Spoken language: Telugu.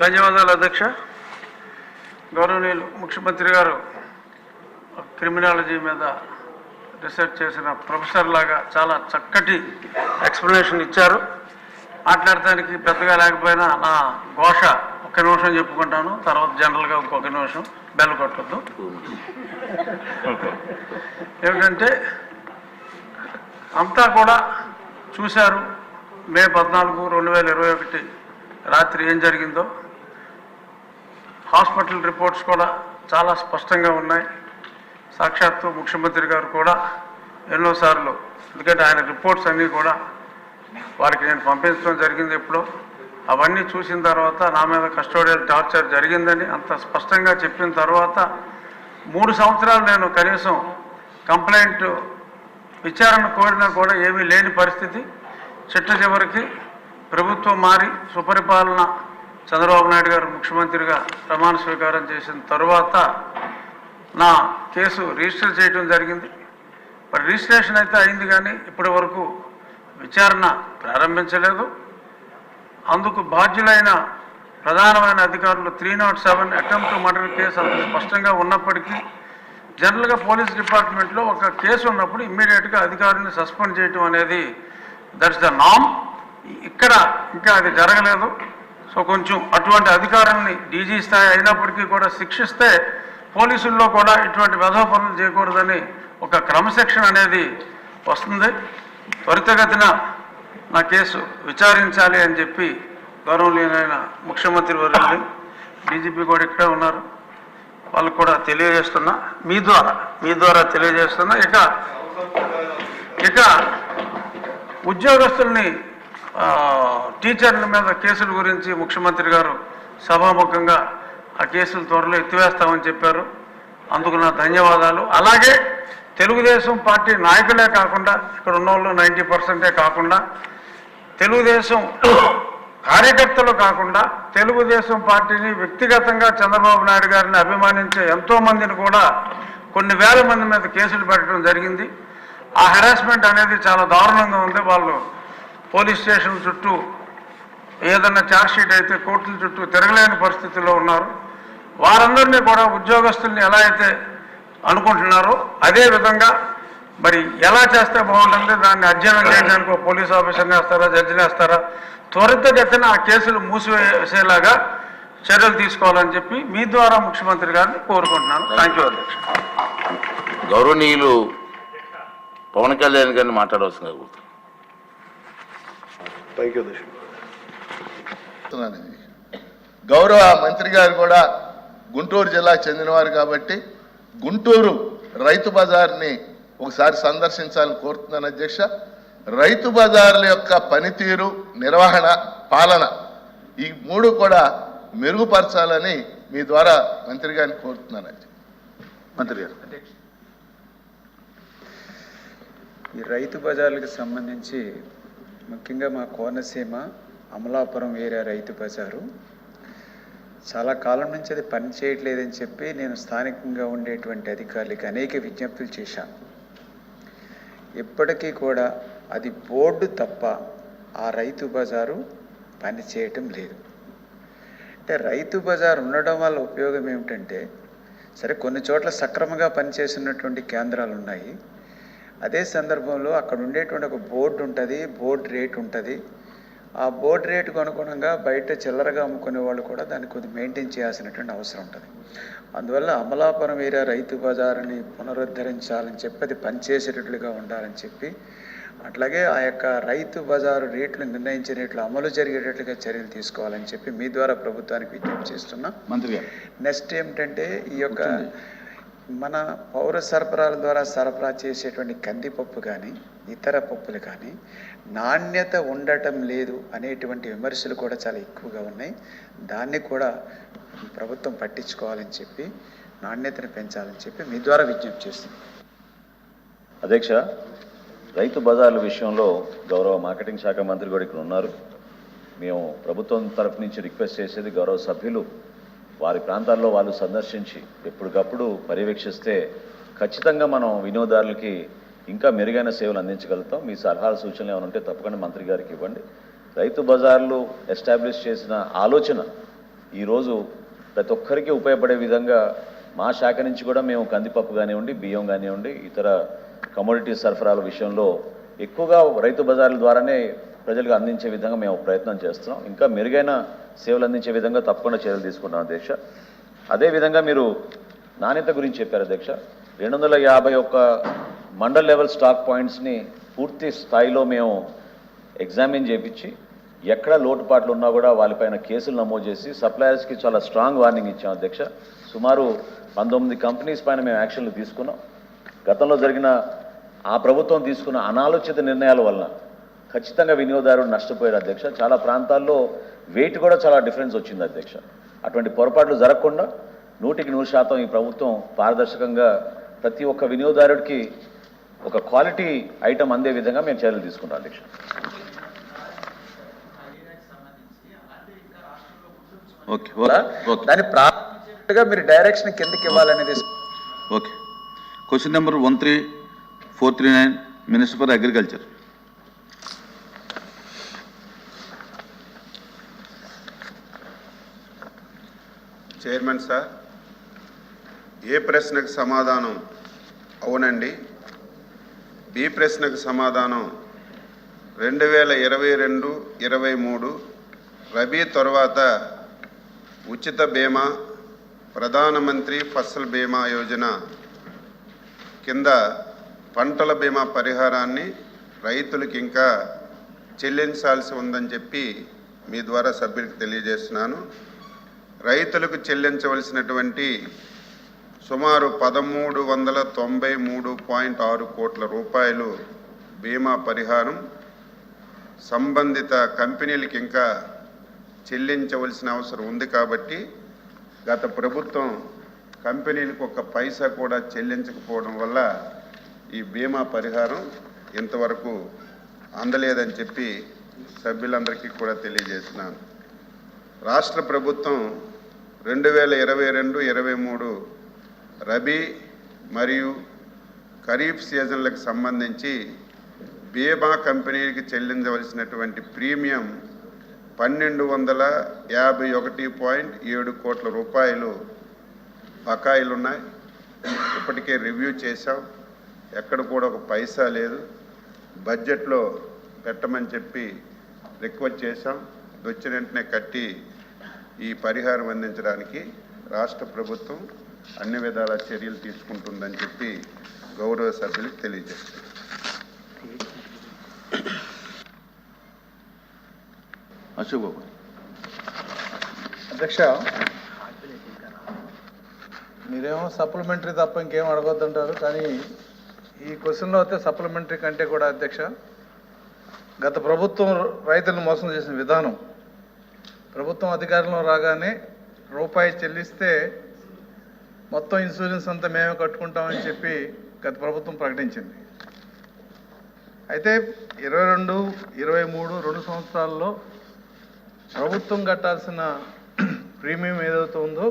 ధన్యవాదాలు అధ్యక్ష. గౌరవనీయులు ముఖ్యమంత్రి గారు క్రిమినాలజీ మీద రీసెర్చ్ చేసిన ప్రొఫెసర్ లాగా చాలా చక్కటి ఎక్స్ప్లెనేషన్ ఇచ్చారు. మాట్లాడటానికి పెద్దగా లేకపోయినా నా ఘోష ఒక నిమిషం చెప్పుకుంటాను తర్వాత జనరల్గా ఇంకొక నిమిషం బెల్ కొట్టద్దు. ఏమిటంటే అంతా కూడా చూశారు మే పద్నాలుగు రెండు వేల ఇరవై ఒకటి రాత్రి ఏం జరిగిందో. హాస్పిటల్ రిపోర్ట్స్ కూడా చాలా స్పష్టంగా ఉన్నాయి. సాక్షాత్తు ముఖ్యమంత్రి గారు కూడా ఎన్నోసార్లు ఎందుకంటే ఆయన రిపోర్ట్స్ అన్నీ కూడా వారికి నేను పంపించడం జరిగింది ఎప్పుడో. అవన్నీ చూసిన తర్వాత నా మీద కస్టోడియల్ టార్చర్ జరిగిందని అంత స్పష్టంగా చెప్పిన తర్వాత మూడు సంవత్సరాలు నేను కనీసం కంప్లైంట్ విచారణ కోరినా కూడా ఏమీ లేని పరిస్థితి. చిట్ట చివరికి ప్రభుత్వం మారి సుపరిపాలన చంద్రబాబు నాయుడు గారు ముఖ్యమంత్రిగా ప్రమాణ స్వీకారం చేసిన తరువాత నా కేసు రిజిస్టర్ చేయడం జరిగింది. మరి రిజిస్ట్రేషన్ అయితే అయింది కానీ ఇప్పటి వరకు విచారణ ప్రారంభించలేదు. అందుకు బాధ్యులైన ప్రధానమైన అధికారులు three not seven attempt murder case అంత స్పష్టంగా ఉన్నప్పటికీ జనరల్గా పోలీస్ డిపార్ట్మెంట్లో ఒక కేసు ఉన్నప్పుడు ఇమ్మీడియట్గా అధికారులను సస్పెండ్ చేయటం అనేది దట్స్ ద నామ్ ఇక్కడ ఇంకా అది జరగలేదు. సో కొంచెం అటువంటి అధికారుల్ని డీజీ స్థాయి అయినప్పటికీ కూడా శిక్షిస్తే పోలీసుల్లో కూడా ఇటువంటి వెధవ పనులు చేయకూడదని ఒక క్రమశిక్షణ అనేది వస్తుంది. త్వరితగతిన నా కేసు విచారించాలి అని చెప్పి గౌరవనీయులైన ముఖ్యమంత్రి వర్యులు డీజీపీ కూడా ఇక్కడే ఉన్నారు. వాళ్ళకు కూడా తెలియజేస్తున్నా. మీ ద్వారా మీ ద్వారా తెలియజేస్తున్నా. ఇక ఇక ఉద్యోగస్తుల్ని టీచర్ల మీద కేసుల గురించి ముఖ్యమంత్రి గారు సభాముఖంగా ఆ కేసులు త్వరలో ఎత్తివేస్తామని చెప్పారు. అందుకు నా ధన్యవాదాలు. అలాగే తెలుగుదేశం పార్టీ నాయకులే కాకుండా ఇక్కడ ఉన్న వాళ్ళు నైంటీ పర్సెంటే కాకుండా తెలుగుదేశం కార్యకర్తలు కాకుండా తెలుగుదేశం పార్టీని వ్యక్తిగతంగా చంద్రబాబు నాయుడు గారిని అభిమానించే ఎంతో మందిని కూడా కొన్ని వేల మంది మీద కేసులు పెట్టడం జరిగింది. ఆ హెరాస్మెంట్ అనేది చాలా దారుణంగా ఉంది. వాళ్ళు పోలీస్ స్టేషన్ చుట్టూ ఏదన్నా ఛార్జ్షీట్ అయితే కోర్టుల చుట్టూ తిరగలేని పరిస్థితిలో ఉన్నారు. వారందరినీ కూడా ఉద్యోగస్తుల్ని ఎలా అయితే అనుకుంటున్నారో అదే విధంగా మరి ఎలా చేస్తే బాగుంటుంది దాన్ని అధ్యయనం చేయడానికి ఒక పోలీస్ ఆఫీసర్ని వేస్తారా జడ్జిని వేస్తారా త్వరితగతిన ఆ కేసులు మూసివేసేలాగా చర్యలు తీసుకోవాలని చెప్పి మీ ద్వారా ముఖ్యమంత్రి గారిని కోరుకుంటున్నాను. థ్యాంక్ యూ అధ్యక్ష. గౌరవనీయులు పవన్ కళ్యాణ్ గారిని మాట్లాడవలసిందిగా చెప్తున్నాను. ఇది. గౌరవ మంత్రి గారు కూడా గుంటూరు జిల్లాకు చెందినవారు కాబట్టి గుంటూరు రైతు బజార్ని ఒకసారి సందర్శించాలని కోరుతున్నాను అధ్యక్ష. రైతు బజార్ల యొక్క పనితీరు నిర్వహణ పాలన ఈ మూడు కూడా మెరుగుపరచాలని మీ ద్వారా మంత్రి గారిని కోరుతున్నాను అధ్యక్ష. మంత్రి గారు. ఈ రైతు బజార్లకు సంబంధించి ముఖ్యంగా మా కోనసీమ అమలాపురం ఏరియా రైతు బజారు. చాలా కాలం నుంచి అది పని చేయట్లేదని చెప్పి నేను స్థానికంగా ఉండేటువంటి అధికారులకి అనేక విజ్ఞప్తులు చేశాను. ఇప్పటికీ కూడా అది బోర్డు తప్ప ఆ రైతు బజారు పని చేయటం లేదు. అంటే రైతు బజార్ ఉండడం వల్ల ఉపయోగం ఏమిటంటే సరే కొన్ని చోట్ల సక్రమంగా పనిచేస్తున్నటువంటి కేంద్రాలు ఉన్నాయి. అదే సందర్భంలో అక్కడ ఉండేటువంటి ఒక బోర్డు ఉంటుంది బోర్డు రేట్ ఉంటుంది. ఆ బోర్డు రేటుకు అనుగుణంగా బయట చిల్లరగా అమ్ముకునే వాళ్ళు కూడా దాన్ని కొద్ది మెయింటైన్ చేయాల్సినటువంటి అవసరం ఉంటుంది. అందువల్ల అమలాపురం ఏరియా రైతు బజారుని పునరుద్ధరించాలని చెప్పి అది పనిచేసేటట్లుగా ఉండాలని చెప్పి అట్లాగే ఆ యొక్క రైతు బజారు రేట్లు నిర్ణయించే రేట్లు అమలు జరిగేటట్లుగా చర్యలు తీసుకోవాలని చెప్పి మీ ద్వారా ప్రభుత్వానికి విజ్ఞప్తి చేస్తున్నా. నెక్స్ట్ ఏమిటంటే ఈ యొక్క మన పౌర సరఫరాల ద్వారా సరఫరా చేసేటువంటి కందిపప్పు కానీ ఇతర పప్పులు కానీ నాణ్యత ఉండటం లేదు అనేటువంటి విమర్శలు కూడా చాలా ఎక్కువగా ఉన్నాయి. దాన్ని కూడా ప్రభుత్వం పట్టించుకోవాలని చెప్పి నాణ్యతను పెంచాలని చెప్పి మీ ద్వారా విజ్ఞప్తి చేస్తుంది అధ్యక్ష రైతు బజార్ల విషయంలో గౌరవ మార్కెటింగ్ శాఖ మంత్రి కూడా ఇక్కడ ఉన్నారు. మేము ప్రభుత్వం తరఫు నుంచి రిక్వెస్ట్ చేసేది గౌరవ సభ్యులు వారి ప్రాంతాల్లో వాళ్ళు సందర్శించి ఎప్పటికప్పుడు పర్యవేక్షిస్తే ఖచ్చితంగా మనం వినియోగదారులకి ఇంకా మెరుగైన సేవలు అందించగలుగుతాం. మీ సలహాలు సూచనలు ఏమైనా ఉంటే తప్పకుండా మంత్రి గారికి ఇవ్వండి. రైతు బజార్లు ఎస్టాబ్లిష్ చేసిన ఆలోచన ఈరోజు ప్రతి ఒక్కరికి ఉపయోగపడే విధంగా మా శాఖ నుంచి కూడా మేము కందిపప్పు కానివ్వండి బియ్యం కానివ్వండి ఇతర కమోడిటీ సరఫరాల విషయంలో ఎక్కువగా రైతు బజార్ల ద్వారానే ప్రజలకు అందించే విధంగా మేము ప్రయత్నం చేస్తున్నాం. ఇంకా మెరుగైన సేవలు అందించే విధంగా తప్పకుండా చర్యలు తీసుకుంటాం అధ్యక్ష. అదేవిధంగా మీరు నాణ్యత గురించి చెప్పారు అధ్యక్ష. రెండు వందల యాభై ఒక్క మండల్ లెవెల్ స్టాక్ పాయింట్స్ని పూర్తి స్థాయిలో మేము ఎగ్జామిన్ చేపించి ఎక్కడ లోటుపాట్లు ఉన్నా కూడా వాళ్ళపైన కేసులు నమోదు చేసి సప్లయర్స్కి చాలా స్ట్రాంగ్ వార్నింగ్ ఇచ్చాం అధ్యక్ష. సుమారు పంతొమ్మిది కంపెనీస్ పైన మేము యాక్షన్లు తీసుకున్నాం. గతంలో జరిగిన ఆ ప్రభుత్వం తీసుకున్న అనాలోచిత నిర్ణయాల వలన ఖచ్చితంగా వినియోగదారుడు నష్టపోయారు అధ్యక్ష. చాలా ప్రాంతాల్లో వెయిట్ కూడా చాలా డిఫరెన్స్ వచ్చింది అధ్యక్ష. అటువంటి పొరపాట్లు జరగకుండా నూటికి నూరు శాతం ఈ ప్రభుత్వం పారదర్శకంగా ప్రతి ఒక్క వినియోగదారుడికి ఒక క్వాలిటీ ఐటమ్ అందే విధంగా మేము చర్యలు తీసుకుంటాం అధ్యక్ష. Okay okay okay. దాన్ని ప్రారంభించేట్టుగా మీరు డైరెక్షన్ కిందకి ఇవ్వాలనేది okay. Question number one three four three nine minister for agriculture chairman sir ఏ ప్రశ్నకు సమాధానం? అవునండి. బి ప్రశ్నకు సమాధానం రెండు వేల ఇరవై రెండు ఇరవై మూడు. రబీ తర్వాత ఉచిత బీమా ప్రధానమంత్రి ఫసల్ బీమా యోజన కింద పంటల బీమా పరిహారాన్ని రైతులకు ఇంకా చెల్లించాల్సి ఉందని చెప్పి మీ ద్వారా సభ్యులకు తెలియజేస్తున్నాను. రైతులకు చెల్లించవలసినటువంటి సుమారు పదమూడు వందల తొంభై మూడు పాయింట్ ఆరు కోట్ల రూపాయలు బీమా పరిహారం సంబంధిత కంపెనీలకు ఇంకా చెల్లించవలసిన అవసరం ఉంది కాబట్టి గత ప్రభుత్వం కంపెనీలకు ఒక పైసా కూడా చెల్లించకపోవడం వల్ల ఈ బీమా పరిహారం ఇంతవరకు అందలేదని చెప్పి సభ్యులందరికీ కూడా తెలియజేస్తున్నాను. రాష్ట్ర ప్రభుత్వం రెండు వేల ఇరవై రెండు ఇరవై మూడు రబీ మరియు ఖరీఫ్ సీజన్లకు సంబంధించి బీమా కంపెనీకి చెల్లించవలసినటువంటి ప్రీమియం పన్నెండు వందల యాభై ఒకటి పాయింట్ ఏడు కోట్ల రూపాయలు బకాయిలు ఉన్నాయి ఇప్పటికే రివ్యూ చేశాం. ఎక్కడ కూడా ఒక పైసా లేదు. బడ్జెట్లో పెట్టమని చెప్పి రిక్వెస్ట్ చేశాం. వచ్చిన వెంటనే కట్టి ఈ పరిహారం అందించడానికి రాష్ట్ర ప్రభుత్వం అన్ని విధాల చర్యలు తీసుకుంటుందని చెప్పి గౌరవ సభ్యులకు తెలియజేస్తాం అశోక్ బాబు. అధ్యక్ష మీరేమో సప్లిమెంటరీ తప్ప ఇంకేం అడగొద్దంటారు కానీ ఈ క్వశ్చన్లో అయితే సప్లిమెంటరీ కంటే కూడా అధ్యక్ష గత ప్రభుత్వం రైతులను మోసం చేసిన విధానం ప్రభుత్వం అధికారంలో రాగానే రూపాయి చెల్లిస్తే మొత్తం ఇన్సూరెన్స్ అంతా మేమే కట్టుకుంటామని చెప్పి గత ప్రభుత్వం ప్రకటించింది. అయితే ఇరవై రెండు ఇరవై మూడు రెండు సంవత్సరాల్లో ప్రభుత్వం కట్టాల్సిన ప్రీమియం ఏదైతే ఉందో